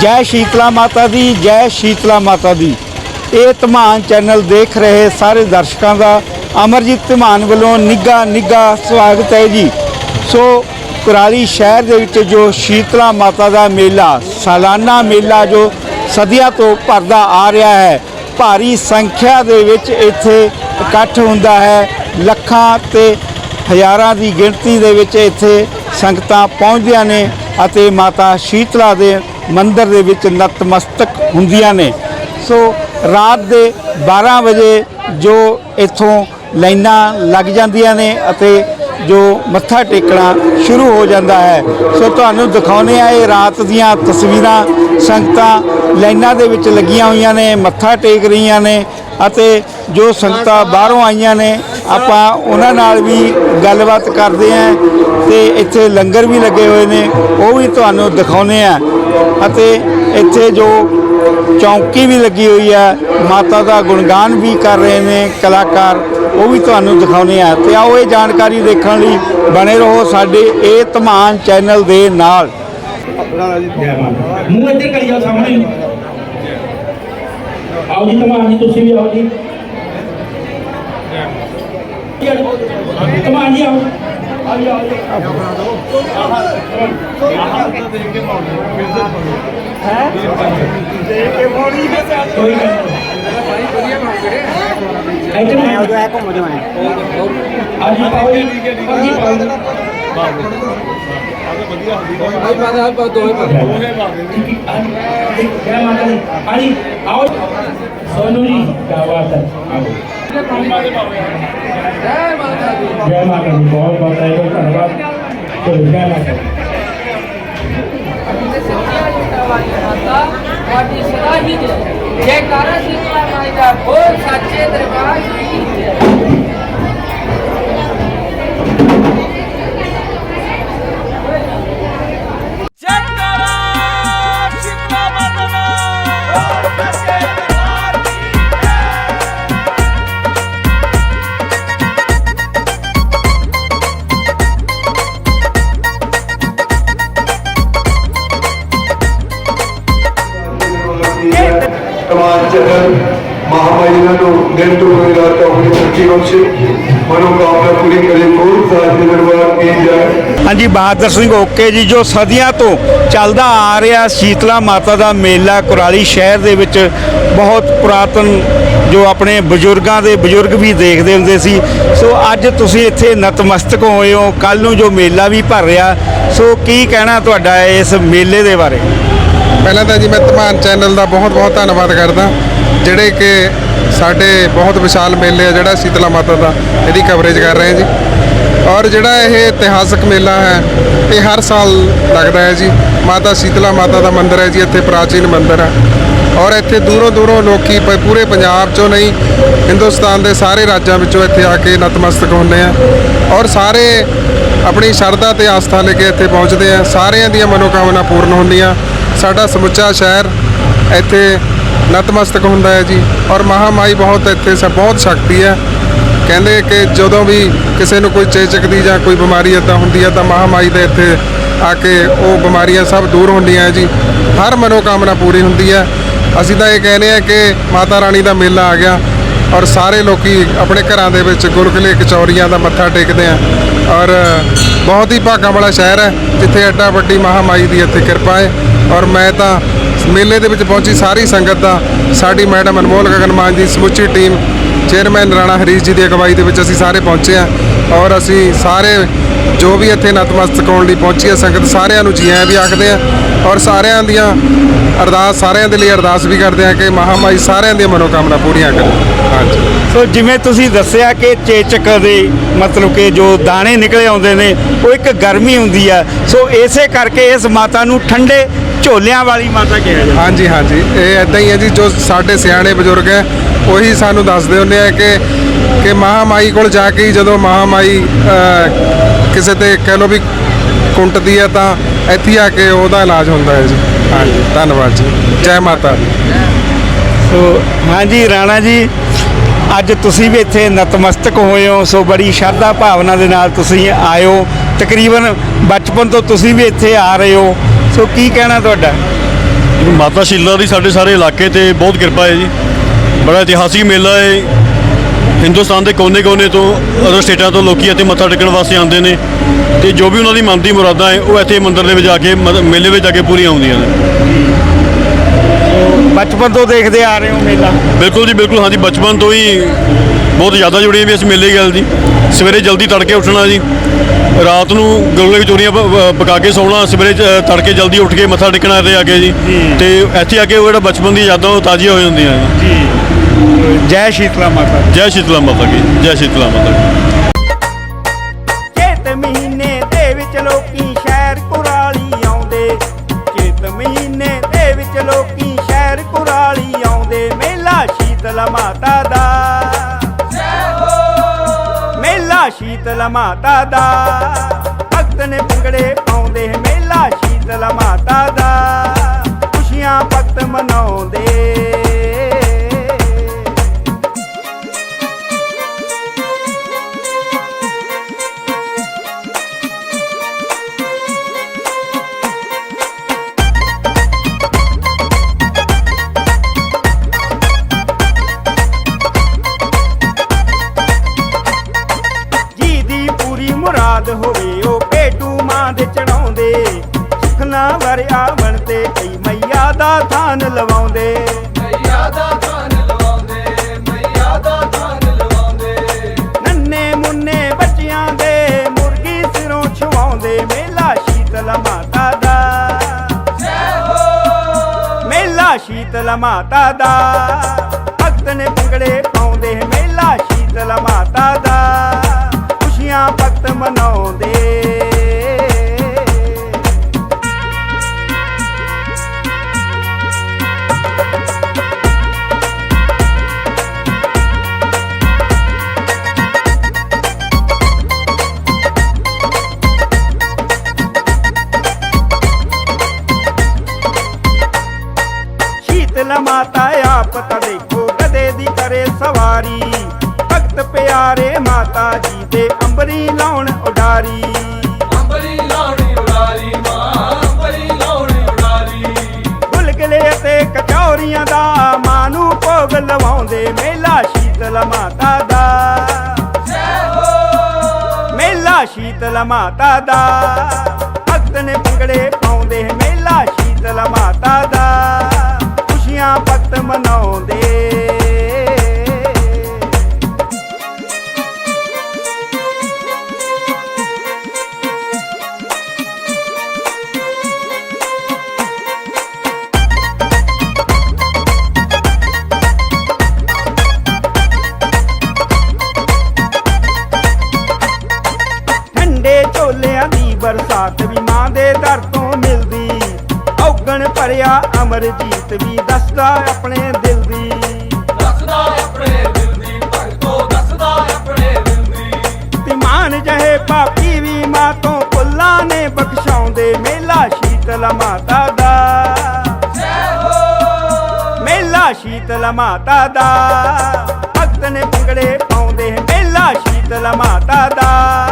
ਜੈ ਸ਼ੀਤਲਾ ਮਾਤਾ ਦੀ, ਜੈ ਸ਼ੀਤਲਾ ਮਾਤਾ ਦੀ। ਇਹ ਧਮਾਨ ਚੈਨਲ ਦੇਖ ਰਹੇ ਸਾਰੇ ਦਰਸ਼ਕਾਂ ਦਾ, ਅਮਰਜੀਤ ਧਮਾਨ ਵੱਲੋਂ ਨਿੱਘਾ ਨਿੱਘਾ ਸਵਾਗਤ ਹੈ ਜੀ। ਸੋ ਕੁਰਾਲੀ ਸ਼ਹਿਰ ਦੇ ਵਿੱਚ ਜੋ ਸ਼ੀਤਲਾ ਮਾਤਾ ਦਾ ਮੇਲਾ, ਸਾਲਾਨਾ ਮੇਲਾ ਜੋ ਸਦੀਆਂ ਤੋਂ ਭਰਦਾ ਆ ਰਿਹਾ ਹੈ, ਭਾਰੀ ਸੰਖਿਆ ਦੇ ਵਿੱਚ ਇੱਥੇ ਇਕੱਠ ਹੁੰਦਾ ਹੈ। ਲੱਖਾਂ ਤੇ ਹਜ਼ਾਰਾਂ ਦੀ ਗਿਣਤੀ ਦੇ ਵਿੱਚ ਇੱਥੇ ਸੰਗਤਾਂ ਪਹੁੰਚਦੀਆਂ ਨੇ ਅਤੇ ਮਾਤਾ ਸ਼ੀਤਲਾ ਦੇ ਮੰਦਰ ਦੇ ਵਿੱਚ ਨਤਮਸਤਕ ਹੁੰਦੀਆਂ ਨੇ। ਸੋ ਰਾਤ ਦੇ 12 ਵਜੇ ਜੋ ਇੱਥੋਂ ਲਾਈਨਾਂ ਲੱਗ ਜਾਂਦੀਆਂ ਨੇ ਅਤੇ ਜੋ ਮੱਥਾ ਟੇਕਣਾ ਸ਼ੁਰੂ ਹੋ ਜਾਂਦਾ ਹੈ। ਸੋ ਤੁਹਾਨੂੰ ਦਿਖਾਉਨੇ ਆ ਇਹ ਰਾਤ ਦੀਆਂ ਤਸਵੀਰਾਂ, ਸੰਗਤਾਂ ਲਾਈਨਾਂ ਦੇ ਵਿੱਚ ਲੱਗੀਆਂ ਹੋਈਆਂ ਨੇ, ਮੱਥਾ ਟੇਕ ਰਹੀਆਂ ਨੇ ਅਤੇ ਜੋ ਸੰਗਤਾਂ ਬਾਹਰੋਂ ਆਈਆਂ ਨੇ ਆਪਾਂ ਉਹਨਾਂ ਨਾਲ ਵੀ ਗੱਲਬਾਤ ਕਰਦੇ ਆਂ ਤੇ ਇੱਥੇ ਲੰਗਰ ਵੀ ਲੱਗੇ ਹੋਏ ਨੇ, ਉਹ ਵੀ ਤੁਹਾਨੂੰ ਦਿਖਾਉਨੇ ਆ ਅਤੇ ਇੱਥੇ ਜੋ ਚੌਂਕੀ ਵੀ ਲੱਗੀ ਹੋਈ ਹੈ, ਮਾਤਾ ਦਾ ਗੁਣਗਾਨ ਵੀ ਕਰ ਰਹੇ ਨੇ ਕਲਾਕਾਰ, ਉਹ ਵੀ ਤੁਹਾਨੂੰ ਦਿਖਾਉਨੇ ਆ ਤੇ ਆਓ ਇਹ ਜਾਣਕਾਰੀ ਦੇਖਣ ਲਈ ਬਣੇ ਰਹੋ ਸਾਡੇ ਇਹ ਧਮਾਨ ਚੈਨਲ ਦੇ ਨਾਲ। ਮੂੰਹ ਇੱਧਰ ਕਰੀ ਜਾਓ ਸਾਹਮਣੇ। ਆਓ ਜੀ ਧਮਾਨ ਜੀ, ਤੁਸੀਂ ਵੀ ਆਓ ਜੀ। ਧਮਾਨ ਜੀ ਆਓ ਆਓ ਜੀ, ਆਓ ਜੀ। ਕੋਈ ਗੱਲ ਨਹੀਂ। ਇੱਧਰ ਨੂੰ ਆਓ ਆਓ ਜੀ ਪਾਓ ਜੀ। ਆਓ ਜੀ ਪਾਓ ਜੀ। ਜੈ ਮਾਤਾ ਦੀ। ਹਾਂਜੀ ਆਓ ਸੋਨੂ ਜੀ ਕੀ ਬਾਤ ਹੈ। ਆਓ। ਜੈ ਮਾਤਾ ਦੀ ਬਹੁਤ ਬਹੁਤ ਧੰਨਵਾਦ ਚਲੋ ਜੈ ਮਾਤਾ ਦੀ ਵਾਡੀ ਸਦਾ ਹੀ ਦੇ ਜੈ ਕਾਰਾ ਸਿੰਘਲਾ ਮਾਈ ਦਾ ਬੋਲ ਸੱਚੇ ਦਰਬਾਰ ਕੀ ਬਹਾਦਰ ਸਿੰਘ ਓਕੇ ਜੀ, ਜੋ ਸਦੀਆਂ ਤੋਂ ਚੱਲਦਾ ਆ ਰਿਹਾ ਸ਼ੀਤਲਾ ਮਾਤਾ ਦਾ ਮੇਲਾ ਕੁਰਾਲੀ ਸ਼ਹਿਰ ਦੇ ਵਿੱਚ ਬਹੁਤ ਪੁਰਾਤਨ ਜੋ ਆਪਣੇ ਬਜ਼ੁਰਗਾਂ ਦੇ ਬਜ਼ੁਰਗ ਵੀ ਦੇਖਦੇ ਹੁੰਦੇ ਸੀ। ਸੋ ਅੱਜ ਤੁਸੀਂ ਇੱਥੇ ਨਤਮਸਤਕ ਹੋਏ ਹੋ ਕੱਲ ਨੂੰ ਜੋ ਮੇਲਾ ਵੀ ਭਰ ਰਿਹਾ, ਸੋ ਕੀ ਕਹਿਣਾ ਤੁਹਾਡਾ ਇਸ ਮੇਲੇ ਦੇ ਬਾਰੇ? ਪਹਿਲਾਂ ਤਾਂ ਜੀ ਮੈਂ ਧਮਾਨ ਚੈਨਲ ਦਾ ਬਹੁਤ ਬਹੁਤ ਧੰਨਵਾਦ ਕਰਦਾ, ਜਿਹੜੇ ਕਿ ਸਾਡੇ ਬਹੁਤ ਵਿਸ਼ਾਲ ਮੇਲੇ ਆ ਜਿਹੜਾ ਸ਼ੀਤਲਾ ਮਾਤਾ ਦਾ, ਇਹਦੀ ਕਵਰੇਜ ਕਰ ਰਹੇ ਜੀ। ਔਰ ਜਿਹੜਾ ਇਹ ਇਤਿਹਾਸਕ ਮੇਲਾ ਹੈ, ਇਹ ਹਰ ਸਾਲ ਲੱਗਦਾ ਹੈ ਜੀ। ਮਾਤਾ ਸ਼ੀਤਲਾ ਮਾਤਾ ਦਾ ਮੰਦਿਰ ਹੈ ਜੀ, ਇੱਥੇ ਪ੍ਰਾਚੀਨ ਮੰਦਿਰ ਹੈ। ਔਰ ਇੱਥੇ ਦੂਰੋਂ ਦੂਰੋਂ ਲੋਕੀ ਪੂਰੇ ਪੰਜਾਬ ਚੋਂ ਨਹੀਂ, ਹਿੰਦੁਸਤਾਨ ਦੇ ਸਾਰੇ ਰਾਜਾਂ ਵਿੱਚੋਂ ਇੱਥੇ ਆ ਕੇ ਨਤਮਸਤਕ ਹੁੰਦੇ ਆ। ਔਰ ਸਾਰੇ ਆਪਣੀ ਸ਼ਰਧਾ ਤੇ ਆਸਥਾ ਲੈ ਕੇ ਇੱਥੇ ਪਹੁੰਚਦੇ ਆ। ਸਾਰਿਆਂ ਦੀਆਂ ਮਨੋਕਾਮਨਾ ਪੂਰਨ ਹੁੰਦੀਆਂ। ਸਾਡਾ ਸਮੁੱਚਾ ਸ਼ਹਿਰ ਇੱਥੇ ਨਤਮਸਤਕ ਹੁੰਦਾ ਹੈ ਜੀ। ਔਰ ਮਹਾਮਾਈ ਬਹੁਤ ਇੱਥੇ ਸ, ਬਹੁਤ ਸ਼ਕਤੀ ਹੈ। ਕਹਿੰਦੇ ਕਿ ਜਦੋਂ ਵੀ ਕਿਸੇ ਨੂੰ ਕੋਈ ਚੇਚਕ ਦੀ ਜਾਂ ਕੋਈ ਬਿਮਾਰੀ ਇੱਦਾਂ ਹੁੰਦੀ ਹੈ ਤਾਂ ਮਹਾਮਾਈ ਦੇ ਇੱਥੇ ਆ ਕੇ ਉਹ ਬਿਮਾਰੀਆਂ ਸਭ ਦੂਰ ਹੁੰਦੀਆਂ ਜੀ। ਹਰ ਮਨੋਕਾਮਨਾ ਪੂਰੀ ਹੁੰਦੀ ਹੈ ਅਸੀਂ ਤਾਂ ਇਹ ਕਹਿੰਦੇ ਆ ਕਿ ਮਾਤਾ ਰਾਣੀ ਦਾ ਮੇਲਾ ਆ ਗਿਆ ਔਰ ਸਾਰੇ ਲੋਕੀ ਆਪਣੇ ਘਰਾਂ ਦੇ ਵਿੱਚ ਗੁਲਗੁਲੇ ਕਚੌਰੀਆਂ ਦਾ ਮੱਥਾ ਟੇਕਦੇ ਆ ਔਰ ਬਹੁਤ ਹੀ ਭਾਗਾਂ ਵਾਲਾ ਸ਼ਹਿਰ ਹੈ, ਜਿੱਥੇ ਐਡਾ ਵੱਡੀ ਮਹਾਮਾਈ ਦੀ ਇੱਥੇ ਕਿਰਪਾ ਹੈ ਔਰ ਮੈਂ ਤਾਂ ਮੇਲੇ ਦੇ ਵਿੱਚ ਪਹੁੰਚੀ ਸਾਰੀ ਸੰਗਤ ਦਾ ਸਾਡੀ ਮੈਡਮ ਅਨਮੋਲ ਗਗਨਮਾਨ ਜੀ ਸਮੁੱਚੀ ਟੀਮ ਚੇਅਰਮੈਨ ਰਾਣਾ ਹਰੀਸ਼ ਜੀ ਦੀ ਅਗਵਾਈ ਦੇ ਵਿੱਚ ਅਸੀਂ ਸਾਰੇ ਪਹੁੰਚੇ ਆ ਔਰ ਅਸੀਂ ਸਾਰੇ ਜੋ ਵੀ ਇੱਥੇ ਨਤਮਸਤਕ ਹੋਣ ਲਈ ਪਹੁੰਚੀ ਹੈ, ਸੰਗਤ ਸਾਰਿਆਂ ਨੂੰ ਜੀ ਆਇਆਂ ਵੀ ਆਖਦੇ ਆ ਔਰ ਸਾਰਿਆਂ ਦੀਆਂ ਅਰਦਾਸ ਸਾਰਿਆਂ ਦੇ ਲਈ ਅਰਦਾਸ ਵੀ ਕਰਦੇ ਆ ਕਿ ਮਹਾਮਾਈ ਸਾਰਿਆਂ ਦੀਆਂ ਮਨੋਕਾਮਨਾ ਪੂਰੀਆਂ ਕਰੇ। ਹਾਂਜੀ। ਸੋ ਜਿਵੇਂ ਤੁਸੀਂ ਦੱਸਿਆ ਕਿ ਚੇਚਕ ਦੇ ਮਤਲਬ ਕਿ ਜੋ ਦਾਣੇ ਨਿਕਲੇ ਆਉਂਦੇ ਨੇ ਉਹ ਇੱਕ ਗਰਮੀ ਹੁੰਦੀ ਆ। ਸੋ ਇਸੇ ਕਰਕੇ ਇਸ ਮਾਤਾ ਨੂੰ ਠੰਡੇ ਝੋਲਿਆਂ ਵਾਲੀ ਮਾਤਾ ਕਿਹਾ ਜਾਂਦਾ। ਹਾਂਜੀ ਹਾਂਜੀ। ਇਹ ਇਦਾਂ ਹੀ ਹੈ ਜੀ ਜੋ ਸਾਡੇ ਸਿਆਣੇ ਬਜ਼ੁਰਗ ਹੈ ਉਹੀ ਸਾਨੂੰ ਦੱਸਦੇ ਹੁੰਦੇ ਆ ਕਿ ਕਿ ਮਹਾਮਾਈ ਕੋਲ ਜਾ ਕੇ ਹੀ ਜਦੋਂ ਮਹਾਮਾਈ ਕਿਸੇ ਤੇ ਕਹਿ ਲਓ ਵੀ ਕੁੰਟਦੀ ਹੈ ਤਾਂ ਇੱਥੇ ਆ ਕੇ ਉਹਦਾ ਇਲਾਜ ਹੁੰਦਾ ਹੈ ਜੀ। ਹਾਂਜੀ ਧੰਨਵਾਦ ਜੀ। ਜੈ ਮਾਤਾ ਦੀ। ਸੋ ਹਾਂਜੀ ਰਾਣਾ ਜੀ ਅੱਜ ਤੁਸੀਂ ਵੀ ਇੱਥੇ ਨਤਮਸਤਕ ਹੋਏ ਹੋ ਸੋ ਬੜੀ ਸ਼ਰਧਾ ਭਾਵਨਾ ਦੇ ਨਾਲ ਤੁਸੀਂ ਆਇਓ ਤਕਰੀਬਨ ਬਚਪਨ ਤੋਂ ਤੁਸੀਂ ਵੀ ਇੱਥੇ ਆ ਰਹੇ ਹੋ। ਸੋ ਕੀ ਕਹਿਣਾ ਤੁਹਾਡਾ? ਮਾਤਾ ਸ਼ੀਲਾ ਦੀ ਸਾਡੇ ਸਾਰੇ ਇਲਾਕੇ ਤੇ ਬਹੁਤ ਕਿਰਪਾ ਹੈ ਜੀ। ਬੜਾ ਇਤਿਹਾਸਿਕ ਮੇਲਾ ਹੈ। ਹਿੰਦੁਸਤਾਨ ਦੇ ਕੋਨੇ-ਕੋਨੇ ਤੋਂ ਅਦਰ ਸਟੇਟਾਂ ਤੋਂ ਲੋਕੀ ਇੱਥੇ ਮੱਥਾ ਟੇਕਣ ਵਾਸਤੇ ਆਉਂਦੇ ਨੇ ਤੇ ਜੋ ਵੀ ਉਹਨਾਂ ਦੀ ਮਨ ਦੀ ਮੁਰਾਦਾਂ ਹੈ ਉਹ ਇੱਥੇ ਮੰਦਿਰ ਦੇ ਵਿੱਚ ਆ ਕੇ ਮੇਲੇ ਵਿੱਚ ਆ ਕੇ ਪੂਰੀਆਂ ਹੁੰਦੀਆਂ ਨੇ। ਬਚਪਨ ਤੋਂ ਦੇਖਦੇ ਆ ਰਹੇ ਹੋ ਮੇਲਾ? ਬਿਲਕੁਲ ਜੀ ਬਿਲਕੁਲ ਹਾਂਜੀ ਬਚਪਨ ਤੋਂ ਹੀ ਬਹੁਤ ਜ਼ਿਆਦਾ ਜੁੜੇ ਵੀ ਇਸ ਮੇਲੇ ਗੱਲ ਜੀ। ਸਵੇਰੇ ਜਲਦੀ ਤੜਕੇ ਉੱਠਣਾ ਜੀ। ਰਾਤ ਨੂੰ ਗੁਰਲੇ ਕਚੋਰੀਆਂ ਪਕਾ ਕੇ ਸੌਣਾ ਸਵੇਰੇ ਜ- ਤੜਕੇ ਜਲਦੀ ਉੱਠ ਕੇ ਮੱਥਾ ਟੇਕਣਾ ਇੱਥੇ ਆ ਕੇ ਜੀ। ਤੇ ਇੱਥੇ ਆ ਕੇ ਉਹ ਜਿਹੜਾ ਬਚਪਨ ਦੀ ਯਾਦਾਂ ਉਹ ਤਾਜ਼ੀਆਂ ਹੋ ਜਾਂਦੀਆਂ ਜੀ। ਜੈ ਸ਼ੀਤਲਾ ਮਾਤਾ। ਜੈ ਸ਼ੀਤਲਾ ਮਾਤਾ ਕੀ ਜੈ ਸ਼ੀਤਲਾ ਮਾਤਾ ਕੀ ਚੇਤ ਮਹੀਨੇ ਦੇ ਵਿੱਚ ਲੋਕੀ ਸ਼ਹਿਰ ਕੁਰਾਲੀ ਆਉਂਦੇ ਚੇਤ ਮਹੀਨੇ ਦੇ ਵਿੱਚ ਲੋਕੀ ਸ਼ਹਿਰ ਕੁਰਾਲੀ ਆਉਂਦੇ ਮੇਲਾ ਸ਼ੀਤਲ ਮਾਤਾ ਦਾ ਮੇਲਾ ਸ਼ੀਤਲ ਮਾਤਾ ਦਾ ਭਗਤ ਨੇ ਭੰਗੜੇ ਪਾਉਂਦੇ ਮੇਲਾ ਸ਼ੀਤਲ ਮਾਤਾ ਦਾ ਖੁਸ਼ੀਆਂ ਭਗਤ ਮਨਾਉਂਦੇ ਸ਼ੀਤਲ ਮਾਤਾ ਦਾ। ਭਗਤ ਨੇ ਭੰਗੜੇ ਪਾਉਂਦੇ ਮੇਲਾ ਸ਼ੀਤਲ ਮਾਤਾ ਦਾ। ਖੁਸ਼ੀਆਂ ਭਗਤ ਮਨਾਉਂਦੇ। ਮਾਤਾ ਆਪ ਤਾਂ ਦੇਖੋ ਗਦੇ ਦੀ ਕਰੇ ਸਵਾਰੀ। ਭਗਤ ਪਿਆਰੇ ਮਾਤਾ ਜੀ ਦੇ ਅੰਬਰੀ ਲਾਉਣ ਉਡਾਰੀ। ਅੰਬਰੀ ਲਾਉਣੀ ਉਡਾਰੀ ਮਾਂ ਅੰਬਰੀ ਲਾਉਣੀ ਉਡਾਰੀ। ਗੁਲਗਲੇ ਅਤੇ ਕਚੌਰੀਆਂ ਦਾ ਮਾਂ ਨੂੰ ਭੋਗ ਲਵਾਉਂਦੇ ਮੇਲਾ ਸ਼ੀਤਲ ਮਾਤਾ ਦਾ। ਮੇਲਾ ਸ਼ੀਤਲ ਮਾਤਾ ਦਾ। ਅਮਰਜੀਤ ਵੀ ਦੱਸਦਾ ਆਪਣੇ ਦਿਲ ਦੀ। ਦੱਸਦਾ ਆਪਣੇ ਦਿਲ ਦੀ ਭਗਤੋ ਦੱਸਦਾ ਆਪਣੇ ਦਿਲ ਦੀ। ਤੇ ਮਾਨ ਜਹੇ ਪਾਪੀ ਵੀ ਮਾਂ ਤੋਂ ਪੁੱਲਾਂ ਨੇ ਬਖਸ਼ਾਉਂਦੇ ਮੇਲਾ ਸ਼ੀਤਲ ਮਾਤਾ ਦਾ। ਮੇਲਾ ਸ਼ੀਤਲ ਮਾਤਾ ਦਾ। ਭਗਤ ਨੇ ਭੰਗੜੇ ਪਾਉਂਦੇ ਮੇਲਾ ਸ਼ੀਤਲ ਮਾਤਾ ਦਾ।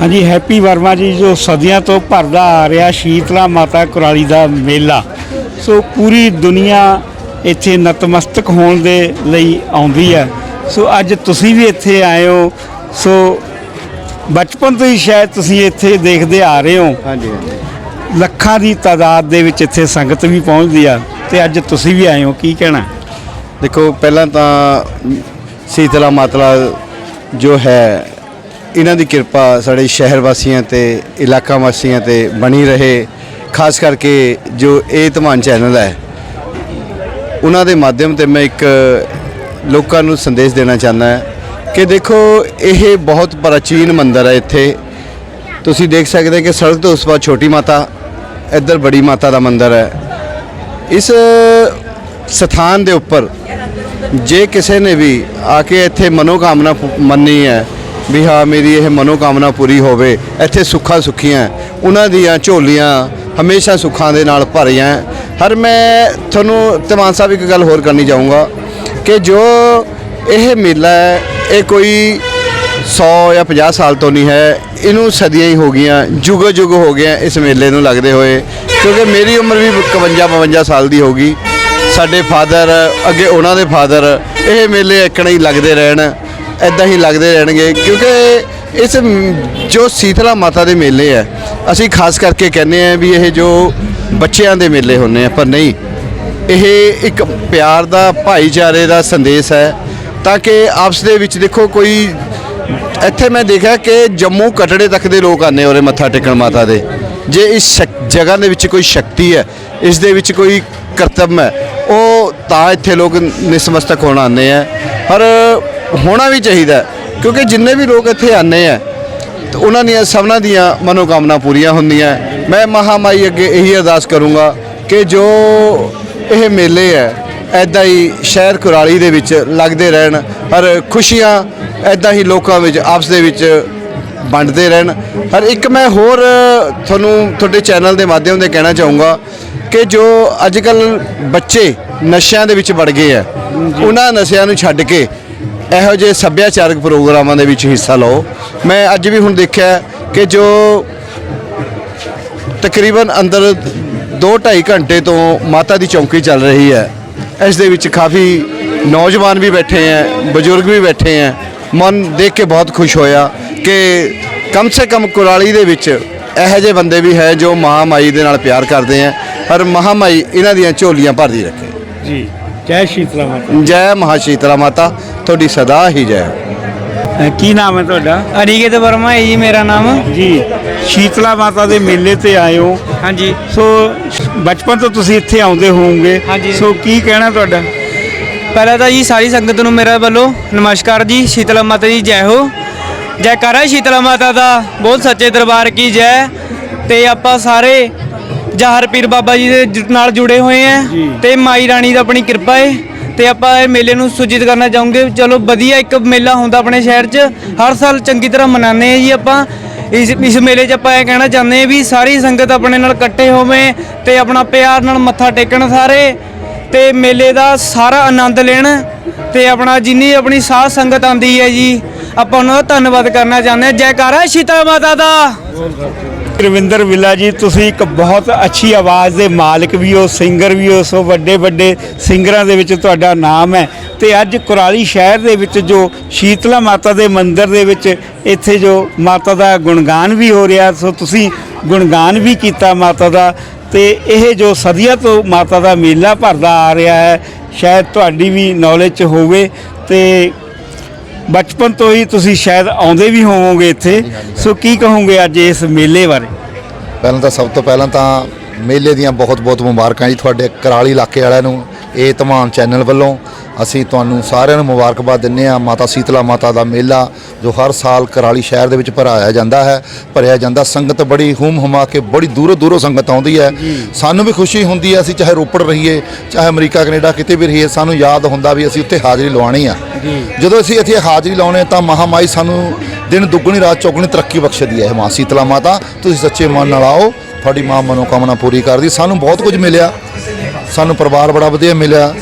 ਹਾਂਜੀ ਹੈਪੀ ਵਰਮਾ ਜੀ ਜੋ ਸਦੀਆਂ ਤੋਂ ਭਰਦਾ ਆ ਰਿਹਾ ਸ਼ੀਤਲਾ ਮਾਤਾ ਕੁਰਾਲੀ ਦਾ ਮੇਲਾ। ਸੋ ਪੂਰੀ ਦੁਨੀਆ ਇੱਥੇ ਨਤਮਸਤਕ ਹੋਣ ਦੇ ਲਈ ਆਉਂਦੀ ਹੈ। ਸੋ ਅੱਜ ਤੁਸੀਂ ਵੀ ਇੱਥੇ ਆਏ ਹੋ। ਸੋ ਬਚਪਨ ਤੋਂ ਹੀ ਸ਼ਾਇਦ ਤੁਸੀਂ ਇੱਥੇ ਦੇਖਦੇ ਆ ਰਹੇ ਹੋ। ਹਾਂਜੀ ਲੱਖਾਂ ਦੀ ਤਾਦਾਦ ਦੇ ਵਿੱਚ ਇੱਥੇ ਸੰਗਤ ਵੀ ਪਹੁੰਚਦੀ ਆ। ਤੇ ਅੱਜ ਤੁਸੀਂ ਵੀ ਆਏ ਹੋ ਕੀ ਕਹਿਣਾ? ਦੇਖੋ ਪਹਿਲਾਂ ਤਾਂ ਸੀਤਲਾ ਮਾਤਲਾ ਜੋ ਹੈ ਇਹਨਾਂ ਦੀ ਕਿਰਪਾ ਸਾਡੇ ਸ਼ਹਿਰ ਵਾਸੀਆਂ ਤੇ ਇਲਾਕਾ ਵਾਸੀਆਂ ਤੇ ਬਣੀ ਰਹੇ, ਖਾਸ ਕਰਕੇ ਜੋ ਇਹ ਧਮਾਨ ਚੈਨਲ ਹੈ, ਉਹਨਾਂ ਦੇ ਮਾਧਿਅਮ ਤੇ ਮੈਂ ਇੱਕ ਲੋਕਾਂ ਨੂੰ ਸੰਦੇਸ਼ ਦੇਣਾ ਚਾਹੁੰਦਾ ਹਾਂ ਕਿ ਦੇਖੋ, ਇਹ ਬਹੁਤ ਪ੍ਰਾਚੀਨ ਮੰਦਿਰ ਹੈ ਇੱਥੇ। ਤੁਸੀਂ ਦੇਖ ਸਕਦੇ ਕਿ ਸੜਕ ਤੋਂ ਉਸ ਪਾਰ ਛੋਟੀ ਮਾਤਾ, ਇੱਧਰ ਬੜੀ ਮਾਤਾ ਦਾ ਮੰਦਿਰ ਹੈ। ਇਸ ਸਥਾਨ ਦੇ ਉੱਪਰ ਜੇ ਕਿਸੇ ਨੇ ਵੀ ਆ ਕੇ ਇੱਥੇ ਮਨੋਕਾਮਨਾ ਮੰਨੀ ਹੈ ਵੀ ਹਾਂ, ਮੇਰੀ ਇਹ ਮਨੋਕਾਮਨਾ ਪੂਰੀ ਹੋਵੇ, ਇੱਥੇ ਸੁੱਖਾਂ ਸੁੱਖੀਆਂ ਉਹਨਾਂ ਦੀਆਂ ਝੋਲੀਆਂ ਹਮੇਸ਼ਾ ਸੁੱਖਾਂ ਦੇ ਨਾਲ ਭਰੀਆਂ ਹਰ ਮੈਂ ਤੁਹਾਨੂੰ ਤਮਾਨ ਸਾਹਿਬ ਇੱਕ ਗੱਲ ਹੋਰ ਕਰਨੀ ਚਾਹੂੰਗਾ ਕਿ ਜੋ ਇਹ ਮੇਲਾ ਹੈ, ਇਹ ਕੋਈ 100 ਜਾਂ 50 ਸਾਲ ਤੋਂ ਨਹੀਂ ਹੈ, ਇਹਨੂੰ ਸਦੀਆਂ ਹੀ ਹੋ ਗਈਆਂ ਯੁਗ ਜੁਗ ਹੋ ਗਏ ਇਸ ਮੇਲੇ ਨੂੰ ਲੱਗਦੇ ਹੋਏ। ਕਿਉਂਕਿ ਮੇਰੀ ਉਮਰ ਵੀ 51 52 ਸਾਲ ਦੀ ਹੋ ਗਈ। ਸਾਡੇ ਫਾਦਰ, ਅੱਗੇ ਉਹਨਾਂ ਦੇ ਫਾਦਰ, ਇਹ ਮੇਲੇ ਇੱਕਣੇ ਹੀ ਲੱਗਦੇ ਰਹਿਣ। ਐਦਾਂ ਹੀ ਲੱਗਦੇ ਰਹਿਣਗੇ, ਕਿਉਂਕਿ ਇਸ ਜੋ ਸੀਤਲਾ ਮਾਤਾ ਦੇ ਮੇਲੇ ਆ, ਅਸੀਂ ਖਾਸ ਕਰਕੇ ਕਹਿੰਦੇ ਆ ਵੀ ਇਹ ਜੋ ਬੱਚਿਆਂ ਦੇ ਮੇਲੇ ਹੁੰਦੇ ਆ, ਪਰ ਨਹੀਂ। ਇਹ ਇੱਕ ਪਿਆਰ ਦਾ, ਭਾਈਚਾਰੇ ਦਾ ਸੰਦੇਸ਼ ਹੈ, ਤਾਂ ਕਿ ਆਪਸ ਦੇ ਵਿੱਚ ਦੇਖੋ ਕੋਈ, ਇੱਥੇ ਮੈਂ ਦੇਖਿਆ ਕਿ ਜੰਮੂ ਕਟੜੇ ਤੱਕ ਦੇ ਲੋਕ ਆਨੇ ਉਰੇ ਮੱਥਾ ਟੇਕਣ ਮਾਤਾ ਦੇ। ਜੇ ਇਸ ਸ਼ਕ- ਜਗ੍ਹਾ ਦੇ ਵਿੱਚ ਕੋਈ ਸ਼ਕਤੀ ਹੈ, ਇਸ ਦੇ ਵਿੱਚ ਕੋਈ ਕਰਤੱਵ ਹੈ, ਉਹ ਤਾਂ ਇੱਥੇ ਲੋਕ ਨਿਸਮਸਤਕ ਹੋਣ ਆਉਂਦੇ ਆ। ਪਰ ਹੋਣਾ ਵੀ ਚਾਹੀਦਾ ਕਿਉਂਕਿ ਜਿੰਨੇ ਵੀ ਲੋਕ ਇੱਥੇ ਆਨੇ ਆ ਤੇ ਉਹਨਾਂ ਦੀਆਂ ਸਭਨਾਂ ਦੀਆਂ ਮਨੋਕਾਮਨਾ ਪੂਰੀਆਂ ਹੁੰਦੀਆਂ ਮੈਂ ਮਹਾਮਾਈ ਅੱਗੇ ਇਹੀ ਅਰਦਾਸ ਕਰੂੰਗਾ ਕਿ ਜੋ ਇਹ ਮੇਲੇ ਹੈ ਐਦਾਂ ਹੀ ਸ਼ਹਿਰ ਕੁਰਾਲੀ ਦੇ ਵਿੱਚ ਲੱਗਦੇ ਰਹਿਣ ਪਰ ਖੁਸ਼ੀਆਂ ਐਦਾਂ ਹੀ ਲੋਕਾਂ ਵਿੱਚ ਆਪਸ ਦੇ ਵਿੱਚ ਵੰਡਦੇ ਰਹਿਣ। ਪਰ ਇੱਕ ਮੈਂ ਹੋਰ ਤੁਹਾਨੂੰ ਤੁਹਾਡੇ ਚੈਨਲ ਦੇ ਮਾਧਿਅਮ ਤੇ ਕਹਿਣਾ ਚਾਹੂੰਗਾ ਕਿ ਜੋ ਅੱਜ ਕੱਲ ਬੱਚੇ ਨਸ਼ਿਆਂ ਦੇ ਵਿੱਚ ਵੜ ਗਏ ਆ ਉਹਨਾਂ ਨਸ਼ਿਆਂ ਨੂੰ ਛੱਡ ਕੇ ਇਹੋ ਜਿਹੇ ਸੱਭਿਆਚਾਰਕ ਪ੍ਰੋਗਰਾਮਾਂ ਦੇ ਵਿੱਚ ਹਿੱਸਾ ਲਓ। ਮੈਂ ਅੱਜ ਵੀ ਹੁਣ ਦੇਖਿਆ ਕਿ ਜੋ ਤਕਰੀਬਨ ਅੰਦਰ 2.5 ਘੰਟੇ ਤੋਂ ਮਾਤਾ ਦੀ ਚੌਂਕੀ ਚੱਲ ਰਹੀ ਹੈ ਇਸ ਦੇ ਵਿੱਚ ਕਾਫੀ ਨੌਜਵਾਨ ਵੀ ਬੈਠੇ ਹੈ ਬਜ਼ੁਰਗ ਵੀ ਬੈਠੇ ਹੈ। ਮਨ ਦੇਖ ਕੇ ਬਹੁਤ ਖੁਸ਼ ਹੋਇਆ ਕਿ ਕਮ ਸੇ ਕਮ ਕੁਰਾਲੀ ਦੇ ਵਿੱਚ ਇਹੋ ਜਿਹੇ ਬੰਦੇ ਵੀ ਹੈ ਜੋ ਮਹਾਮਾਈ ਦੇ ਨਾਲ ਪਿਆਰ ਕਰਦੇ ਹੈ ਪਰ ਮਹਾਮਾਈ ਇਹਨਾਂ ਦੀਆਂ ਝੋਲੀਆਂ ਭਰਦੀ ਰੱਖੇ। ਜੀ ਜੈ ਸ਼ੀਤਲਾ ਮਾਤਾ। ਜੈ ਮਹਾਸ਼ੀਤਲਾ ਮਾਤਾ। ਤੁਹਾਡੀ ਸਦਾ ਹੀ ਜੈ। ਕੀ ਨਾਮ ਹੈ ਤੁਹਾਡਾ? ਅਨੀਕੇਤ ਵਰਮਾ ਹੈ ਜੀ ਮੇਰਾ ਨਾਮ। ਜੀ ਸ਼ੀਤਲਾ ਮਾਤਾ ਦੇ ਮੇਲੇ ਤੇ ਆਏ ਹੋ। ਹਾਂਜੀ। ਸੋ ਬਚਪਨ ਤੋਂ ਤੁਸੀਂ ਇੱਥੇ ਆਉਂਦੇ ਹੋਵੋਗੇ। ਸੋ ਕੀ ਕਹਿਣਾ ਤੁਹਾਡਾ? ਪਹਿਲਾਂ ਤਾਂ ਜੀ ਸਾਰੀ ਸੰਗਤ ਨੂੰ ਮੇਰੇ ਵੱਲੋਂ ਨਮਸਕਾਰ ਜੀ। ਸ਼ੀਤਲਾ ਮਾਤਾ ਜੀ ਜੈ ਹੋ। ਜੈਕਾਰਾ ਸ਼ੀਤਲਾ ਮਾਤਾ ਦਾ। ਬਹੁਤ ਸੱਚੇ ਦਰਬਾਰ ਕੀ ਜੈ। ਤੇ ਆਪਾਂ ਸਾਰੇ ਜਹਰ ਪੀਰ ਬਾਬਾ ਜੀ ਦੇ ਜੁ- ਨਾਲ ਜੁੜੇ ਹੋਏ ਆ। ਜੀ। ਤੇ ਮਾਈ ਰਾਣੀ ਦਾ ਆਪਣੀ ਕਿਰਪਾ ਹੈ ਤੇ ਆਪਾਂ ਇਹ ਮੇਲੇ ਨੂੰ ਸੂਚਿਤ ਕਰਨਾ ਚਾਹੂੰਗੇ। ਚਲੋ, ਵਧੀਆ ਇੱਕ ਮੇਲਾ ਹੁੰਦਾ ਆਪਣੇ ਸ਼ਹਿਰ 'ਚ। ਹਰ ਸਾਲ ਚੰਗੀ ਤਰ੍ਹਾਂ ਮਨਾਉਂਦੇ ਆ ਜੀ ਆਪਾਂ। ਇਸ ਇਸ ਮੇਲੇ 'ਚ ਆਪਾਂ ਇਹ ਕਹਿਣਾ ਚਾਹੁੰਦੇ ਆ ਵੀ ਸਾਰੀ ਸੰਗਤ ਆਪਣੇ ਨਾਲ ਇਕੱਠੇ ਹੋਵੇ ਤੇ ਆਪਣਾ ਪਿਆਰ ਨਾਲ ਮੱਥਾ ਟੇਕਣ ਸਾਰੇ ਤੇ ਮੇਲੇ ਦਾ ਸਾਰਾ ਆਨੰਦ ਲੈਣ ਤੇ ਆਪਣਾ ਜਿੰਨੀ ਆਪਣੀ ਸਾਧ ਸੰਗਤ ਆਂਦੀ ਹੈ ਜੀ, ਆਪਾਂ ਉਹਨਾਂ ਦਾ ਧੰਨਵਾਦ ਕਰਨਾ ਚਾਹੁੰਦੇ ਹਾਂ। ਜੈਕਾਰਾ ਸ਼ੀਤਾ ਮਾਤਾ ਦਾ। ਰਵਿੰਦਰ ਵਿੱਲਾ ਜੀ, ਤੁਸੀਂ ਇੱਕ ਬਹੁਤ ਅੱਛੀ ਆਵਾਜ਼ ਦੇ ਮਾਲਕ ਵੀ ਹੋ ਸਿੰਗਰ ਵੀ ਹੋ, ਸੋ ਵੱਡੇ ਵੱਡੇ ਸਿੰਗਰਾਂ ਦੇ ਵਿੱਚ ਤੁਹਾਡਾ ਨਾਮ ਹੈ। ਤੇ ਅੱਜ ਕੁਰਾਲੀ ਸ਼ਹਿਰ ਦੇ ਵਿੱਚ ਜੋ ਸ਼ੀਤਲਾ ਮਾਤਾ ਦੇ ਮੰਦਿਰ ਦੇ ਵਿੱਚ ਇੱਥੇ ਜੋ ਮਾਤਾ ਦਾ ਗੁਣਗਾਨ ਵੀ ਹੋ ਰਿਹਾ, ਸੋ ਤੁਸੀਂ ਗੁਣਗਾਨ ਵੀ ਕੀਤਾ ਮਾਤਾ ਦਾ। ਤੇ ਇਹ ਜੋ ਸਦੀਆਂ ਤੋਂ ਮਾਤਾ ਦਾ ਮੇਲਾ ਭਰਦਾ ਆ ਰਿਹਾ ਹੈ, ਸ਼ਾਇਦ ਤੁਹਾਡੀ ਵੀ ਨੌਲੇਜ 'ਚ ਹੋਵੇ। ਤੇ ਬਚਪਨ ਤੋਂ ਹੀ ਤੁਸੀਂ ਸ਼ਾਇਦ ਆਉਂਦੇ ਵੀ ਹੋਵੋਗੇ ਇੱਥੇ। ਸੋ ਕੀ ਕਹੋਗੇ ਅੱਜ ਇਸ ਮੇਲੇ ਬਾਰੇ? ਪਹਿਲਾਂ ਤਾਂ ਸਭ ਤੋਂ ਪਹਿਲਾਂ ਤਾਂ ਮੇਲੇ ਦੀਆਂ ਬਹੁਤ-ਬਹੁਤ ਮੁਬਾਰਕਾਂ ਜੀ ਤੁਹਾਡੇ ਕਰਾਲੀ ਇਲਾਕੇ ਵਾਲਿਆਂ ਨੂੰ ਇਹ ਤਮਾਮ ਚੈਨਲ ਵੱਲੋਂ। ਅਸੀਂ ਤੁਹਾਨੂੰ ਸਾਰਿਆਂ ਨੂੰ ਮੁਬਾਰਕਬਾਦ ਦਿੰਦੇ ਹਾਂ ਮਾਤਾ ਸੀਤਲਾ ਮਾਤਾ ਦਾ ਮੇਲਾ ਜੋ ਹਰ ਸਾਲ ਕਰਾਲੀ ਸ਼ਹਿਰ ਦੇ ਵਿੱਚ ਭਰਾਇਆ ਜਾਂਦਾ ਹੈ ਭਰਿਆ ਜਾਂਦਾ। ਸੰਗਤ ਬੜੀ ਹੂਮ ਹਮਾ ਕੇ ਬੜੀ ਦੂਰੋਂ ਦੂਰੋਂ ਸੰਗਤ ਆਉਂਦੀ ਹੈ। ਸਾਨੂੰ ਵੀ ਖੁਸ਼ੀ ਹੁੰਦੀ ਹੈ ਅਸੀਂ ਚਾਹੇ ਰੋਪੜ ਰਹੀਏ ਚਾਹੇ ਅਮਰੀਕਾ ਕੈਨੇਡਾ ਕਿਤੇ ਵੀ ਰਹੀਏ ਸਾਨੂੰ ਯਾਦ ਹੁੰਦਾ ਵੀ ਅਸੀਂ ਉੱਥੇ ਹਾਜ਼ਰੀ ਲਵਾਉਣੀ ਆ। ਜਦੋਂ ਅਸੀਂ ਇੱਥੇ ਹਾਜ਼ਰੀ ਲਾਉਣੇ ਤਾਂ ਮਹਾਮਾਈ ਸਾਨੂੰ ਦਿਨ ਦੁੱਗਣੀ ਰਾਤ ਚੌਗਣੀ ਤਰੱਕੀ ਬਖਸ਼ਦੀ ਹੈ। ਮਾਂ ਸੀਤਲਾ ਮਾਤਾ ਤੁਸੀਂ ਸੱਚੇ ਮਨ ਨਾਲ ਆਓ ਤੁਹਾਡੀ ਮਾਂ ਮਨੋਕਾਮਨਾ ਪੂਰੀ ਕਰਦੀ। ਸਾਨੂੰ ਬਹੁਤ ਕੁਝ ਮਿਲਿਆ। ਸਾਨੂੰ ਪਰਿਵਾਰ ਬੜਾ ਵਧੀਆ ਮਿਲਿਆ।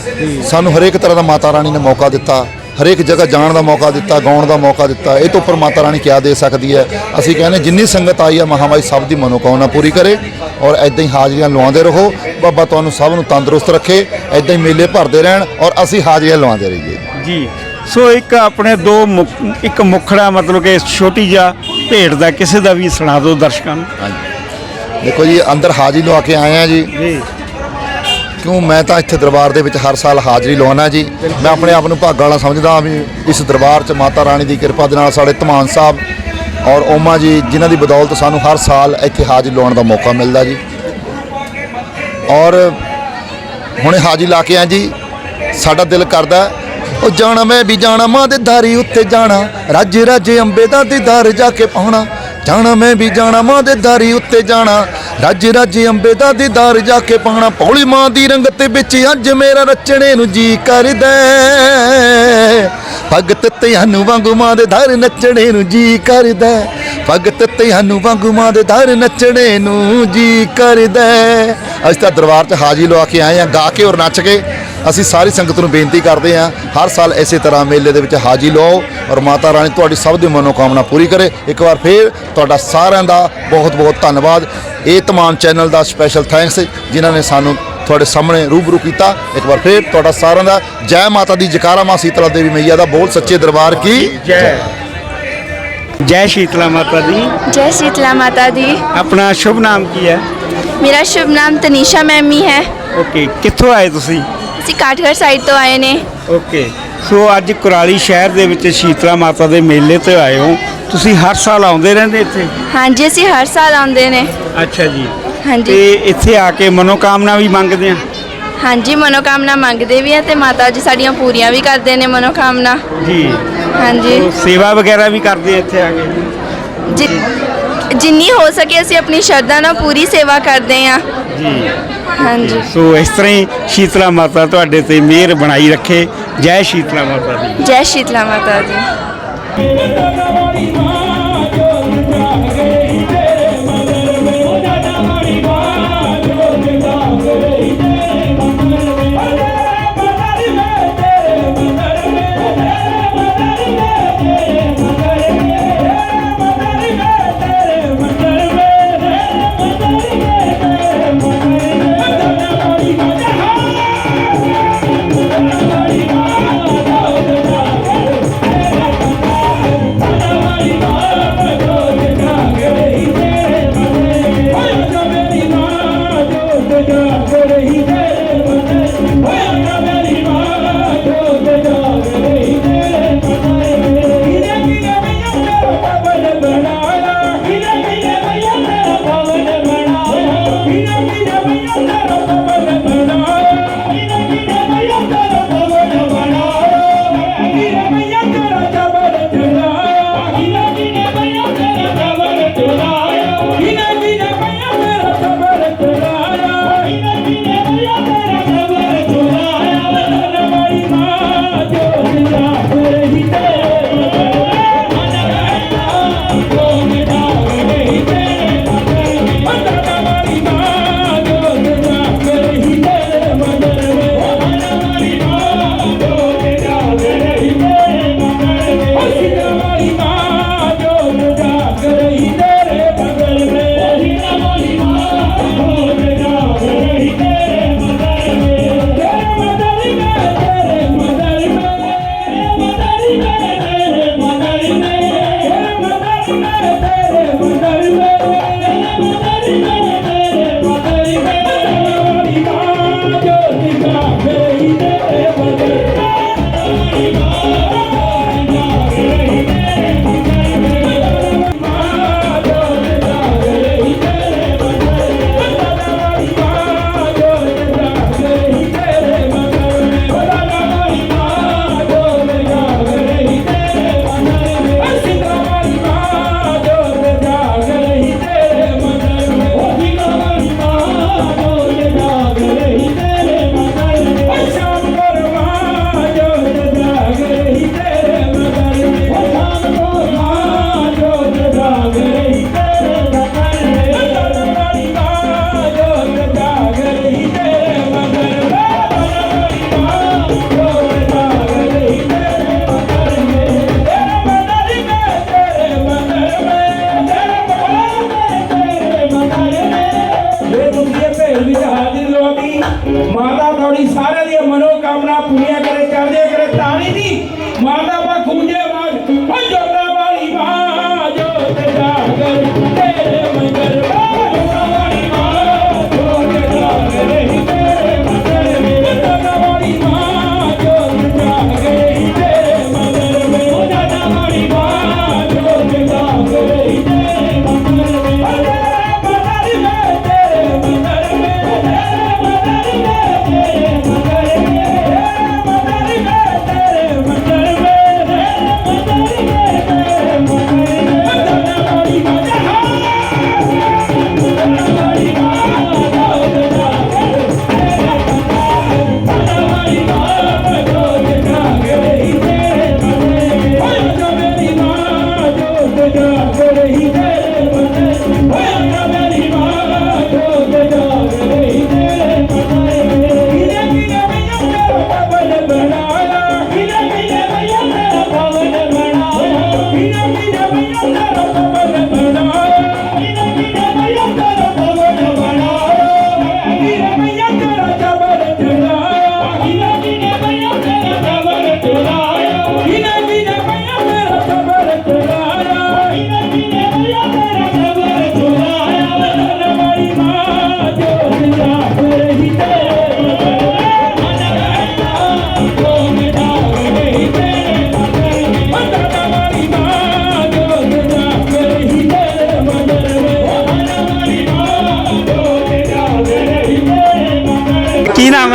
ਸਾਨੂੰ ਹਰੇਕ ਤਰ੍ਹਾਂ ਦਾ ਮਾਤਾ ਰਾਣੀ ਨੇ ਮੌਕਾ ਦਿੱਤਾ। ਹਰੇਕ ਜਗ੍ਹਾ ਜਾਣ ਦਾ ਮੌਕਾ ਦਿੱਤਾ ਗਾਉਣ ਦਾ ਮੌਕਾ ਦਿੱਤਾ। ਇਹ ਤੋਂ ਉੱਪਰ ਮਾਤਾ ਰਾਣੀ ਕਿਆ ਦੇ ਸਕਦੀ ਹੈ? ਅਸੀਂ ਕਹਿੰਦੇ ਜਿੰਨੀ ਸੰਗਤ ਆਈ ਹੈ ਮਹਾਮਾਈ ਸਭ ਦੀ ਮਨੋਕਾਮਨਾ ਪੂਰੀ ਕਰੇ ਔਰ ਐਦਾਂ ਹੀ ਹਾਜ਼ਰੀਆਂ ਲਵਾਉਂਦੇ ਰਹੋ। ਬਾਬਾ ਤੁਹਾਨੂੰ ਸਭ ਨੂੰ ਤੰਦਰੁਸਤ ਰੱਖੇ ਐਦਾਂ ਹੀ ਮੇਲੇ ਭਰਦੇ ਰਹਿਣ ਔਰ ਅਸੀਂ ਹਾਜ਼ਰੀਆਂ ਲਵਾਉਂਦੇ ਰਹੀਏ। ਜੀ। ਸੋ ਇੱਕ ਆਪਣੇ ਦੋ ਇੱਕ ਮੁਖੜਾ ਮਤਲਬ ਕਿ ਛੋਟੀ ਜਿਹਾ ਭੇਟ ਦਾ ਕਿਸੇ ਦਾ ਵੀ ਸੁਣਾ ਦਿਓ ਦਰਸ਼ਕਾਂ ਨੂੰ। ਦੇਖੋ ਜੀ ਅੰਦਰ ਹਾਜ਼ਰੀ ਲਵਾ ਕੇ ਆਏ ਆ ਜੀ। ਜੀ। ਕਿਉਂ? ਮੈਂ ਤਾਂ ਇੱਥੇ ਦਰਬਾਰ ਦੇ ਵਿੱਚ ਹਰ ਸਾਲ ਹਾਜ਼ਰੀ ਲਵਾਉਣਾ ਜੀ। ਮੈਂ ਆਪਣੇ ਆਪ ਨੂੰ ਭਾਗਾਂ ਵਾਲਾ ਸਮਝਦਾ ਵੀ ਇਸ ਦਰਬਾਰ 'ਚ ਮਾਤਾ ਰਾਣੀ ਦੀ ਕਿਰਪਾ ਦੇ ਨਾਲ ਸਾਡੇ ਧਮਾਨ ਸਾਹਿਬ ਔਰ ਓਮਾ ਜੀ, ਜਿਨ੍ਹਾਂ ਦੀ ਬਦੌਲਤ ਸਾਨੂੰ ਹਰ ਸਾਲ ਇੱਥੇ ਹਾਜ਼ਰੀ ਲਵਾਉਣ ਦਾ ਮੌਕਾ ਮਿਲਦਾ ਜੀ। ਔਰ ਹੁਣੇ ਹਾਜ਼ਰੀ ਲਾ ਕੇ ਆ ਜੀ। ਸਾਡਾ ਦਿਲ ਕਰਦਾ, ਉਹ ਜਾਣਾ ਮੈਂ ਵੀ ਜਾਣਾ, ਮਾਂ ਦੇ ਦਾਰੀ ਉੱਤੇ ਜਾਣਾ ਰੱਜ ਰੱਜ ਅੰਬੇ ਦਾ ਦੀਦਾਰ ਜਾ ਕੇ ਪਾਉਣਾ। ਜਾਣਾ, ਮੈਂ ਵੀ ਜਾਣਾ, ਮਾਂ ਦੇ ਦਾਰੀ ਉੱਤੇ ਜਾਣਾ ਰੱਜ ਰੱਜ ਅੰਬੇ ਦਾ ਦੀਦਾਰ ਜਾ ਕੇ ਪਾਉਣਾ ਪੌਲੀ ਮਾਂ ਦੀ ਰੰਗਤ ਵਿੱਚ ਅੱਜ ਮੇਰਾ ਰਚਣੇ ਨੂੰ ਜੀ ਕਰਦਾ ਹੈ। ਭਗਤ ਧਿਆਨੂੰ ਵਾਂਗੂ ਮਾਂ ਦੇ ਦਰ ਨੱਚਣੇ ਨੂੰ ਜੀ ਕਰਦਾ ਹੈ। ਭਗਤ ਧਿਆਨੂੰ ਵਾਂਗੂ ਮਾਂ ਦੇ ਦਰ ਨੱਚਣੇ ਨੂੰ ਜੀ ਕਰਦਾ ਹੈ। ਅਸੀਂ ਤਾਂ ਦਰਬਾਰ 'ਚ ਹਾਜ਼ੀ ਲਵਾ ਕੇ ਆਏ ਆ ਗਾ ਕੇ ਔਰ ਨੱਚ ਕੇ ਅਸੀਂ ਸਾਰੀ ਸੰਗਤ ਨੂੰ ਬੇਨਤੀ ਕਰਦੇ ਹਾਂ ਹਰ ਸਾਲ ਇਸੇ ਤਰ੍ਹਾਂ ਮੇਲੇ ਦੇ ਵਿੱਚ ਹਾਜ਼ਰੀ ਲਓ ਔਰ ਮਾਤਾ ਰਾਣੀ ਤੁਹਾਡੀ ਸਭ ਦੀ ਮਨੋਕਾਮਨਾ ਪੂਰੀ ਕਰੇ ਇੱਕ ਵਾਰ ਫੇਰ ਤੁਹਾਡਾ ਸਾਰਿਆਂ ਦਾ ਬਹੁਤ ਬਹੁਤ ਧੰਨਵਾਦ ਇਹ ਤਮਾਮ ਚੈਨਲ ਦਾ ਸਪੈਸ਼ਲ ਥੈਂਕਸ ਜਿਨ੍ਹਾਂ ਨੇ ਸਾਨੂੰ ਤੁਹਾਡੇ ਸਾਹਮਣੇ ਰੂਬਰੂ ਕੀਤਾ ਇੱਕ ਵਾਰ ਫੇਰ ਤੁਹਾਡਾ ਸਾਰਿਆਂ ਦਾ ਜੈ ਮਾਤਾ ਦੀ ਜਕਾਰਾ ਮਾਂ ਸੀਤਲਾ ਦੇਵੀ ਮਈਆ ਦਾ ਬੋਲ ਸੱਚੇ ਦਰਬਾਰ ਕੀ ਜੈ ਜੈ ਸ਼ੀਤਲਾ ਮਾਤਾ ਦੀ जय शीतला माता दी ਆਪਣਾ ਸ਼ੁਭ ਨਾਮ ਕੀ ਹੈ मेरा शुभ नाम तनीषा मैमी है ਓਕੇ ਕਿੱਥੋਂ ਆਏ ਤੁਸੀਂ ਅਸੀਂ ਕਾਠਗੜ੍ਹ ਸਾਈਡ ਤੋਂ ਆਏ ਨੇ। ਓਕੇ ਸੋ ਅੱਜ ਕੁਰਾਲੀ ਸ਼ਹਿਰ ਦੇ ਵਿੱਚ ਸ਼ੀਤਲਾ ਮਾਤਾ ਦੇ ਮੇਲੇ ਤੇ ਆਏ ਹੋ। ਤੁਸੀਂ ਹਰ ਸਾਲ ਆਉਂਦੇ ਰਹਿੰਦੇ ਇੱਥੇ? ਹਾਂਜੀ ਅਸੀਂ ਹਰ ਸਾਲ ਆਉਂਦੇ ਨੇ। ਅੱਛਾ ਜੀ। ਹਾਂਜੀ। ਤੇ ਇੱਥੇ ਆ ਕੇ ਮਨੋਕਾਮਨਾ ਵੀ ਮੰਗਦੇ ਆ? ਹਾਂਜੀ ਮਨੋਕਾਮਨਾ ਮੰਗਦੇ ਵੀ ਆ ਤੇ ਮਾਤਾ ਜੀ ਸਾਡੀਆਂ ਪੂਰੀਆਂ ਵੀ ਕਰਦੇ ਨੇ ਮਨੋਕਾਮਨਾ। ਜੀ। ਹਾਂਜੀ। ਸੋ ਸੇਵਾ ਵਗੈਰਾ ਵੀ ਕਰਦੇ ਆ ਇੱਥੇ ਆ ਕੇ? ਜਿ- ਜਿੰਨੀ ਹੋ ਸਕੇ ਅਸੀਂ ਆਪਣੀ ਸ਼ਰਧਾ ਨਾਲ ਪੂਰੀ ਸੇਵਾ ਕਰਦੇ ਆ। ਜੀ। ਹਾਂਜੀ। ਸੋ ਇਸ ਤਰ੍ਹਾਂ ਹੀ ਸ਼ੀਤਲਾ ਮਾਤਾ ਤੁਹਾਡੇ ਤੇ ਮਿਹਰ ਬਣਾਈ ਰੱਖੇ। ਜੈ ਸ਼ੀਤਲਾ ਮਾਤਾ ਦੀ। ਜੈ ਸ਼ੀਤਲਾ ਮਾਤਾ ਦੀ।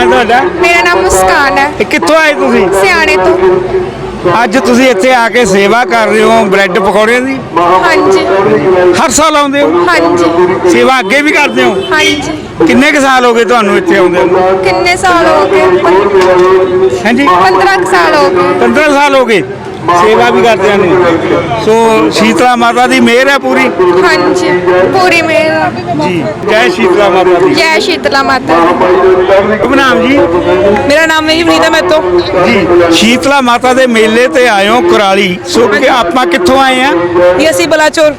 ਹੈ ਤੁਹਾਡਾ? ਮੇਰਾ ਨਾਮ ਮੁਸਕਾਨ ਹੈ। ਇਹ ਕਿੱਥੋਂ ਆਏ ਤੁਸੀਂ? ਸਿਆਣੇ ਤੋਂ। ਅੱਜ ਤੁਸੀਂ ਇੱਥੇ ਆ ਕੇ ਸੇਵਾ ਕਰ ਰਹੇ ਹੋ ਬ੍ਰੈਡ ਪਕੌੜਿਆਂ ਦੀ? ਹਾਂਜੀ। ਹਰ ਸਾਲ ਆਉਂਦੇ ਹੋ? ਹਾਂਜੀ। ਸੇਵਾ ਅੱਗੇ ਵੀ ਕਰਦੇ ਹੋ? ਹਾਂਜੀ। ਕਿੰਨੇ ਕੁ ਸਾਲ ਹੋ ਗਏ ਤੁਹਾਨੂੰ ਇੱਥੇ ਆਉਂਦੇ ਨੂੰ ਕਿੰਨੇ ਸਾਲ ਹੋ ਗਏ? ਹਾਂਜੀ। 15 ਕੁ ਸਾਲ ਹੋ ਗਏ। 15 ਸਾਲ ਹੋ ਗਏ। ਸੇਵਾ ਵੀ ਕਰਦੇ ਨੂੰ ਸੋ ਸ਼ੀਤਲਾ ਮਾਤਾ ਦੀ ਮਿਹਰ ਹੈ ਪੂਰੀ? ਹਾਂਜੀ ਪੂਰੀ ਮੇਰਾ ਜੀ ਜੈ ਸ਼ੀਤਲਾ ਮਾਤਾ ਦੀ। ਜੈ ਸ਼ੀਤਲਾ ਮਾਤਾ। ਸ਼ੁਭ ਨਾਮ ਜੀ? ਮੇਰਾ ਨਾਮ ਹੈ ਜੀ ਵਨੀਤਾ ਮੈਤੋ। ਜੀ ਸ਼ੀਤਲਾ ਮਾਤਾ ਦੇ ਮੇਲੇ ਤੇ ਆਇਓ ਕੁਰਾਲੀ। ਸੋ ਕਿ ਆਪਾਂ ਕਿੱਥੋਂ ਆਏ ਆ? ਜੀ ਅਸੀਂ ਬਲਾਚੌਰ।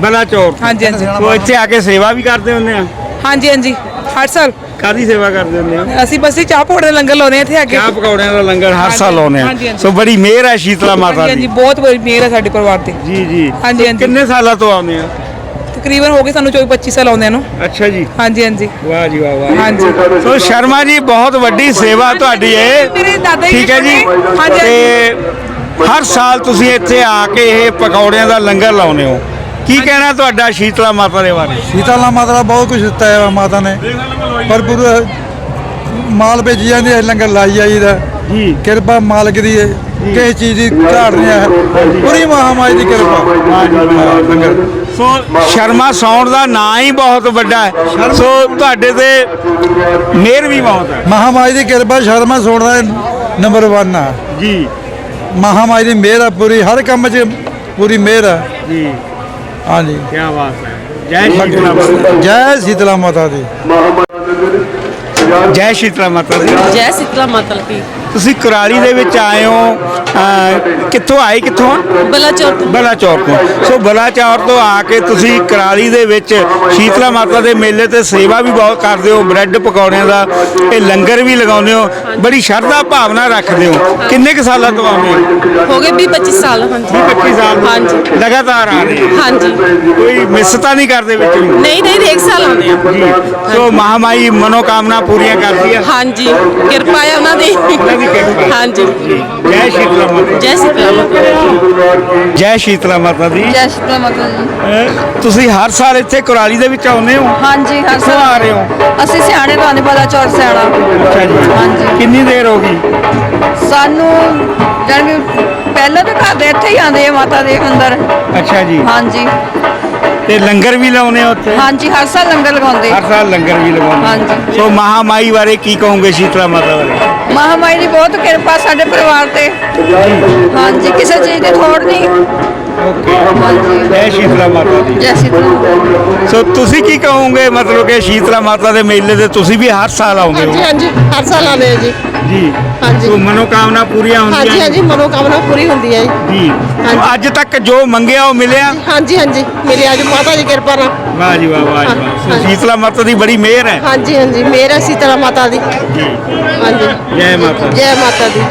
ਬਲਾਚੌਰ। ਹਾਂਜੀ ਹਾਂਜੀ। ਸੋ ਇੱਥੇ ਆ ਕੇ ਸੇਵਾ ਵੀ ਕਰਦੇ ਹੁੰਦੇ ਆ? ਹਾਂਜੀ ਹਾਂਜੀ। ਹਰ ਸਾਲ। ਕਾਦੀ ਸੇਵਾ ਕਰਦੇ ਹੁੰਦੇ ਆ ਅਸੀਂ ਬਸ ਚਾਹ ਦੇ ਲੰਗਰ ਲਾਉਨੇ ਇੱਥੇ ਅੱਗੇ ਚਾਹ ਪਕੌੜਿਆਂ ਦਾ ਲੰਗਰ ਹਰ ਸਾਲ ਲਾਉਂਦੇ ਆ ਹਾਂਜੀ। ਸੋ ਬੜੀ ਮਿਹਰ ਹੈ ਸ਼ੀਤਲਾ ਮਾਤਾ ਹਾਂਜੀ ਹਾਂਜੀ ਦੀ ਬਹੁਤ ਬੜੀ ਮਿਹਰ ਹੈ ਸਾਡੇ ਪਰਿਵਾਰ ਤੇ। ਜੀ ਜੀ। ਹਾਂਜੀ, ਹਾਂਜੀ। ਕਿੰਨੇ ਸਾਲਾਂ ਤੋਂ ਆਉਂਦੇ ਆ ਤਕਰੀਬਨ ਹੋ ਗਏ ਸਾਨੂੰ 24 25 ਸਾਲ ਆਉਂਦਿਆਂ ਨੂੰ। ਅੱਛਾ ਜੀ। ਹਾਂਜੀ ਹਾਂਜੀ। ਵਾਹ ਜੀ ਵਾਹ ਵਾਹ। ਹਾਂਜੀ। ਸੋ ਸ਼ਰਮਾ ਜੀ ਬਹੁਤ ਵੱਡੀ ਸੇਵਾ ਤੁਹਾਡੀ ਹੈ। ਮੇਰੇ ਦਾਦਾ ਜੀ ਠੀਕ ਹੈ ਜੀ। ਹਾਂਜੀ, ਤੇ ਹਰ ਸਾਲ ਤੁਸੀਂ ਇੱਥੇ ਆ ਕੇ ਇਹ ਪਕੌੜਿਆਂ ਦਾ ਲੰਗਰ ਲਾਉਨੇ ਹੋ। ਕੀ ਕਹਿਣਾ ਤੁਹਾਡਾ ਸ਼ੀਤਲਾ ਮਾਤਾ ਦੇ ਬਾਰੇ? ਸੀਤਾਲਾ ਮਾਤਾ ਦਾ ਬਹੁਤ ਕੁਝ ਦਿੱਤਾ ਹੈ ਮਾਤਾ ਨੇ। ਪਰ ਪੂਰਾ ਮਾਲ ਭੇਜੀ ਜਾਂਦੀ ਹੈ ਲੰਗਰ ਲਾਈ ਜਾਈਦਾ। ਜੀ। ਕਿਰਪਾ ਮਾਲਕ ਦੀ ਹੈ ਕਿਸੇ ਚੀਜ਼ ਦੀ ਝਾੜ ਨਹੀਂ ਹੈ। ਪੂਰੀ ਮਹਾਮਾਈ ਦੀ ਕਿਰਪਾ। ਲੰਗਰ ਸੋ ਸ਼ਰਮਾ ਸੌਣ ਦਾ ਨਾਂ ਹੀ ਬਹੁਤ ਵੱਡਾ ਹੈ। ਸੋ ਤੁਹਾਡੇ ਤੇ ਮਿਹਰ ਵੀ ਬਹੁਤ ਹੈ। ਮਹਾਮਾਈ ਦੀ ਕਿਰਪਾ ਸ਼ਰਮਾ ਸੋਣ ਦਾ ਨੰਬਰ 1 ਆ। ਜੀ। ਮਹਾਮਾਈ ਦੀ ਮਿਹਰ ਆ ਪੂਰੀ ਹਰ ਕੰਮ 'ਚ ਪੂਰੀ ਮਿਹਰ ਆ। ਜੀ। ਹਾਂਜੀ। ਕੀ ਬਾਤ ਹੈ। ਜੈ ਸ਼ੀਤਲਾ ਮਾਤਾ ਜੈ ਸੀਤਲਾ ਮਾਤਾ ਦੀ। ਜੈ ਸ਼ੀਤਲਾ ਮਾਤਾ ਦੀ। ਜੈ ਸਿੱਤਲਾ ਮਾਤਾ ਕੀ ਤੁਸੀਂ ਕੁਰਾਲੀ ਦੇ ਵਿੱਚ ਆਏ ਹੋ ਅਹ, ਕਿੱਥੋਂ ਆਏ ਕਿੱਥੋਂ ਬਲਾਚੌਰ ਬਲਾਚੌਰ ਤੋਂ। ਸੋ ਬਲਾਚੌਰ ਤੋਂ ਆ ਕੇ ਤੁਸੀਂ ਕੁਰਾਲੀ ਦੇ ਵਿੱਚ ਸ਼ੀਤਲਾ ਮਾਤਾ ਦੇ ਮੇਲੇ ਤੇ ਸੇਵਾ ਵੀ ਬਹੁਤ ਕਰਦੇ ਹੋ ਬ੍ਰੈਡ ਪਕੌੜਿਆਂ ਦਾ ਇਹ ਲੰਗਰ ਵੀ ਲਗਾਉਂਦੇ ਹੋ ਬੜੀ ਸ਼ਰਧਾ ਭਾਵਨਾ ਰੱਖਦੇ ਹੋ। ਕਿੰਨੇ ਕੁ ਸਾਲਾਂ ਤੋਂ ਆਉਂਦੇ ਹੋ? ਹੋ ਗਏ 20 25 ਸਾਲ ਹਾਂਜੀ। 25 ਸਾਲ ਤੋਂ। ਹਾਂਜੀ। ਲਗਾਤਾਰ ਆ ਰਹੇ ਹੋ? ਹਾਂਜੀ। ਕੋਈ ਮਿਸ ਤਾਂ ਨਹੀਂ ਕਰਦੇ ਵਿੱਚ ਨੂੰ ਨਹੀਂ ਨਹੀਂ ਹਰੇਕ ਸਾਲ ਆਉਂਦੇ ਆ। ਸੋ ਮਹਾਮਾਈ ਮਨੋਕਾਮਨਾ ਪੂਰੀਆਂ ਕਰਦੀ ਹੈ ਹਾਂਜੀ। ਕਿਰਪਾ ਹੈ ਉਹਨਾਂ ਦੀ। ਦੀ ਕਿਰਪਾ ਹਾਂਜੀ। ਜੈ ਸ਼ੀਤਲਾ ਮਾਤਾ ਜੈ ਸਿੱਤਲਾ ਮਾਤਾ ਜੈ ਸ਼ੀਤਲਾ ਮਾਤਾ ਦੀ। ਜੈ ਸ਼ੀਤਲਾ ਮਾਤਾ ਜੀ ਅਹ ਤੁਸੀਂ ਹਰ ਸਾਲ ਇੱਥੇ ਕੁਰਾਲੀ ਦੇ ਵਿੱਚ ਆਉਂਦੇ ਹੋ? ਹਾਂਜੀ ਹਰ ਕਿੱਥੋਂ ਆ ਰਹੇ ਹੋ? ਅਸੀਂ ਸਿਆਣੇ ਆਨੇ ਪਤਾ ਚੌਰ ਸਿਆਣਾ। ਅੱਛਾ ਜੀ। ਹਾਂਜੀ। ਕਿੰਨੀ ਦੇਰ ਹੋ ਗਈ? ਸਾਨੂੰ ਕਿ ਪਹਿਲਾਂ ਤਾਂ ਘਰ ਦੇ ਇੱਥੇ ਹੀ ਆਉਂਦੇ ਆ ਮਾਤਾ ਦੇ ਅੰਦਰ। ਅੱਛਾ ਜੀ। ਹਾਂਜੀ। ਤੇ ਲੰਗਰ ਵੀ ਲਾਉਨੇ ਹੋ ਉੱਥੇ? ਹਾਂਜੀ ਹਰ ਸਾਲ ਲੰਗਰ ਲਗਾਉਂਦੇ। ਹਰ ਸਾਲ ਲੰਗਰ ਵੀ ਲਗਾਉਂਦੇ ਹਾਂਜੀ। ਸੋ ਮਹਾਮਾਈ ਬਾਰੇ ਕੀ ਕਹੋਗੇ ਸ਼ੀਤਲਾ ਮਾਤਾ ਬਾਰੇ? ਮਹਾਮਾਈ ਦੀ ਬਹੁਤ ਕਿਰਪਾ ਸਾਡੇ ਪਰਿਵਾਰ ਤੇ। ਹਾਂਜੀ ਕਿਸੇ ਚੀਜ਼ ਦੀ ਥੋੜ ਨਹੀਂ। ਓਕੇ। ਹਾਂਜੀ ਜੈ ਸ਼ੀਤਲਾ ਮਾਤਾ ਦੀ। ਜੈ ਸ਼ੀਤਲਾ ਸੋ ਤੁਸੀਂ ਕੀ ਕਹੋਗੇ? ਮਤਲਬ ਕਿ ਸ਼ੀਤਲਾ ਮਾਤਾ ਦੇ ਮੇਲੇ ਤੇ ਤੁਸੀਂ ਵੀ ਹਰ ਸਾਲ ਆਉਂਦੇ ਹੋ? ਹਾਂਜੀ ਹਰ ਸਾਲ ਆਉਂਦੇ ਆ ਜੀ। ਜੀ। ਹਾਂਜੀ। ਸੋ ਮਨੋਕਾਮਨਾ ਪੂਰੀਆਂ ਹੁੰਦੀਆਂ ਨੇ? ਮਨੋਕਾਮਨਾ ਪੂਰੀ ਹੁੰਦੀ ਹੈ ਜੀ। ਸੋ ਅੱਜ ਤੱਕ ਜੋ ਮੰਗਿਆ ਉਹ ਮਿਲਿਆ? ਹਾਂਜੀ ਹਾਂਜੀ। ਮੇਰੇ ਅੱਜ ਮਾਤਾ ਦੀ ਕਿਰਪਾ ਨਾਲ। ਵਾਹ ਜੀ ਵਾਹ ਵਾਹ ਜੀ ਵਾਹ। ਸੋ ਸ਼ੀਤਲਾ ਮਾਤਾ ਦੀ ਬੜੀ ਮਿਹਰ ਹੈ। ਹਾਂਜੀ ਹਾਂਜੀ। ਮੇਰਾ ਸੀਤਲਾ ਮਾਤਾ ਦੀ। ਹਾਂਜੀ। ਜੈ ਮਾਤਾ ਦੀ। ਜੈ ਮਾਤਾ ਦੀ।